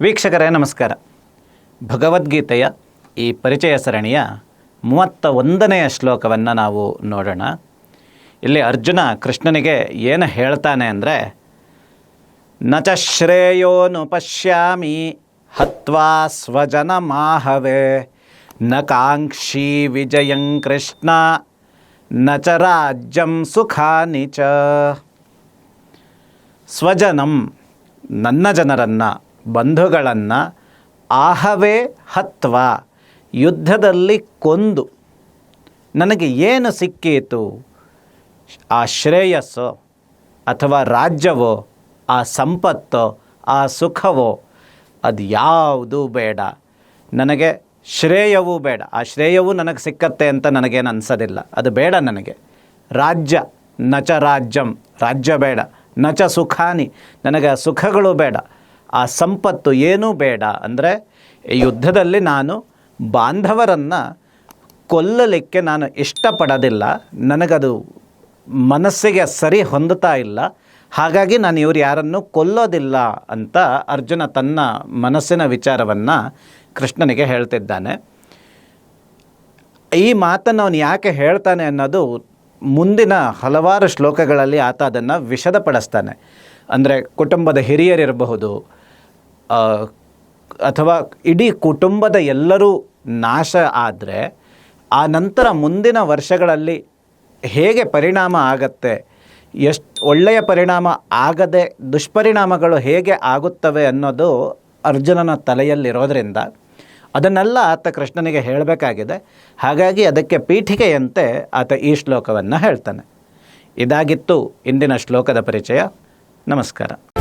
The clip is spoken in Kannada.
ವೀಕ್ಷಕರೇ, ನಮಸ್ಕಾರ. ಭಗವದ್ಗೀತೆಯ ಈ ಪರಿಚಯ ಸರಣಿಯ ಮೂವತ್ತ ಒಂದನೆಯ ಶ್ಲೋಕವನ್ನು ನಾವು ನೋಡೋಣ. ಇಲ್ಲಿ ಅರ್ಜುನ ಕೃಷ್ಣನಿಗೆ ಏನು ಹೇಳ್ತಾನೆ ಅಂದರೆ, ನ ಚ ಶ್ರೇಯೋನು ಪಶ್ಯಾಮಿ, ಹತ್ವಾ ಸ್ವಜನ ಮಾಹವೆ, ನ ಕಾಂಕ್ಷಿ ವಿಜಯಂ ಕೃಷ್ಣ, ನ ಚ ರಾಜ್ಯಂ ಸುಖಾನಿ ಸ್ವಜನಂ ನನ್ನ ಜನರನ್ನು ಬಂಧುಗಳನ್ನು ಆಹವೇ ಹತ್ವ, ಯುದ್ಧದಲ್ಲಿ ಕೊಂದು. ನನಗೆ ಏನು ಸಿಕ್ಕೀತು? ಆ ಶ್ರೇಯಸ್ಸೋ ಅಥವಾ ರಾಜ್ಯವೋ, ಆ ಸಂಪತ್ತೋ, ಆ ಸುಖವೋ, ಅದು ಯಾವುದೂ ಬೇಡ. ನನಗೆ ಶ್ರೇಯವೂ ಬೇಡ. ಆ ಶ್ರೇಯವೂ ನನಗೆ ಸಿಕ್ಕತ್ತೆ ಅಂತ ನನಗೇನು ಅನಿಸೋದಿಲ್ಲ. ಅದು ಬೇಡ ನನಗೆ. ರಾಜ್ಯ, ನಚ ರಾಜ್ಯಂ, ರಾಜ್ಯ ಬೇಡ. ನಚ ಸುಖಾನಿ, ನನಗೆ ಸುಖಗಳು ಬೇಡ. ಆ ಸಂಪತ್ತು ಏನೂ ಬೇಡ. ಅಂದರೆ ಯುದ್ಧದಲ್ಲಿ ನಾನು ಬಾಂಧವರನ್ನು ಕೊಲ್ಲಲಿಕ್ಕೆ ನಾನು ಇಷ್ಟಪಡೋದಿಲ್ಲ. ನನಗದು ಮನಸ್ಸಿಗೆ ಸರಿ ಹೊಂದುತ್ತಾ ಇಲ್ಲ. ಹಾಗಾಗಿ ನಾನು ಇವರು ಯಾರನ್ನು ಕೊಲ್ಲೋದಿಲ್ಲ ಅಂತ ಅರ್ಜುನ ತನ್ನ ಮನಸ್ಸಿನ ವಿಚಾರವನ್ನು ಕೃಷ್ಣನಿಗೆ ಹೇಳ್ತಿದ್ದಾನೆ. ಈ ಮಾತನ್ನು ಅವನು ಯಾಕೆ ಹೇಳ್ತಾನೆ ಅನ್ನೋದು ಮುಂದಿನ ಹಲವಾರು ಶ್ಲೋಕಗಳಲ್ಲಿ ಆತ ಅದನ್ನು ವಿಷದಪಡಿಸ್ತಾನೆ. ಅಂದರೆ ಕುಟುಂಬದ ಹಿರಿಯರಿರಬಹುದು ಅಥವಾ ಇಡೀ ಕುಟುಂಬದ ಎಲ್ಲರೂ ನಾಶ ಆದರೆ ಆ ನಂತರ ಮುಂದಿನ ವರ್ಷಗಳಲ್ಲಿ ಹೇಗೆ ಪರಿಣಾಮ ಆಗತ್ತೆ, ಎಷ್ಟು ಒಳ್ಳೆಯ ಪರಿಣಾಮ ಆಗದೆ ದುಷ್ಪರಿಣಾಮಗಳು ಹೇಗೆ ಆಗುತ್ತವೆ ಅನ್ನೋದು ಅರ್ಜುನನ ತಲೆಯಲ್ಲಿರೋದ್ರಿಂದ ಅದನ್ನೆಲ್ಲ ಆತ ಕೃಷ್ಣನಿಗೆ ಹೇಳಬೇಕಾಗಿದೆ. ಹಾಗಾಗಿ ಅದಕ್ಕೆ ಪೀಠಿಕೆಯಂತೆ ಆತ ಈ ಶ್ಲೋಕವನ್ನು ಹೇಳ್ತಾನೆ. ಇದಾಗಿತ್ತು ಇಂದಿನ ಶ್ಲೋಕದ ಪರಿಚಯ. ನಮಸ್ಕಾರ.